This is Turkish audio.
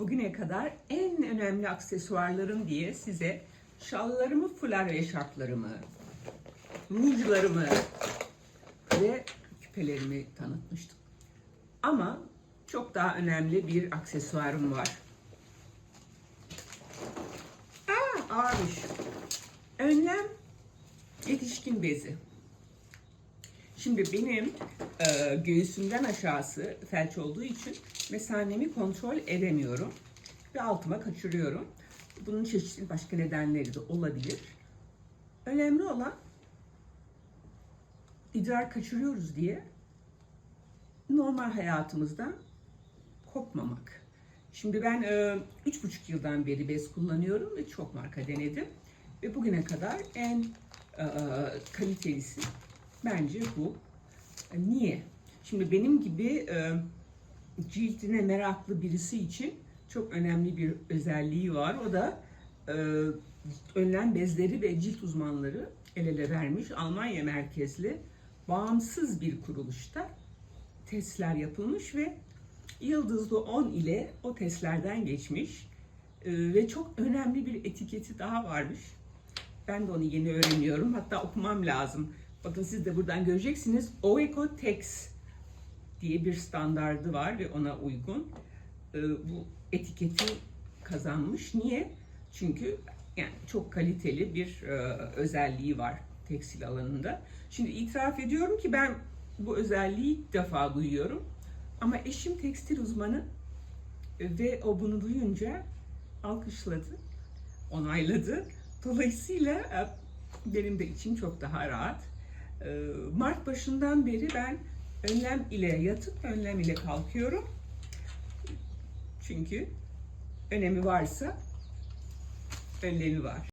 bugüne kadar en önemli aksesuarlarım diye size şallarımı, fular ve şarplarımı, rujlarımı ve küpelerimi tanıtmıştım. Ama çok daha önemli bir aksesuarım var. Aa, ağırmış. Önlem yetişkin bezi. Şimdi benim e, göğsümden aşağısı felç olduğu için mesanemi kontrol edemiyorum ve altıma kaçırıyorum. Bunun çeşitli başka nedenleri de olabilir. Önemli olan idrar kaçırıyoruz diye normal hayatımızdan kopmamak. Şimdi ben e, üç buçuk yıldan beri bez kullanıyorum ve çok marka denedim. Ve bugüne kadar en e, kalitelisi bence bu. E, Niye? Şimdi benim gibi e, cildine meraklı birisi için çok önemli bir özelliği var. O da e, önlem bezleri ve cilt uzmanları el ele vermiş Almanya merkezli bağımsız bir kuruluşta testler yapılmış ve Yıldızlı 10 ile o testlerden geçmiş Ee, ve çok önemli bir etiketi daha varmış. Ben de onu yeni öğreniyorum. Hatta okumam lazım. Bakın siz de buradan göreceksiniz. Oecotex diye bir standardı var ve ona uygun e, bu etiketi kazanmış. Niye? Çünkü yani çok kaliteli bir e, özelliği var tekstil alanında. Şimdi itiraf ediyorum ki ben bu özelliği ilk defa duyuyorum. Ama eşim tekstil uzmanı e, ve o bunu duyunca alkışladı, onayladı. Dolayısıyla e, benim de içim çok daha rahat. E, Mart başından beri ben önlem ile yatıp önlem ile kalkıyorum. Çünkü önemi varsa önlemi var.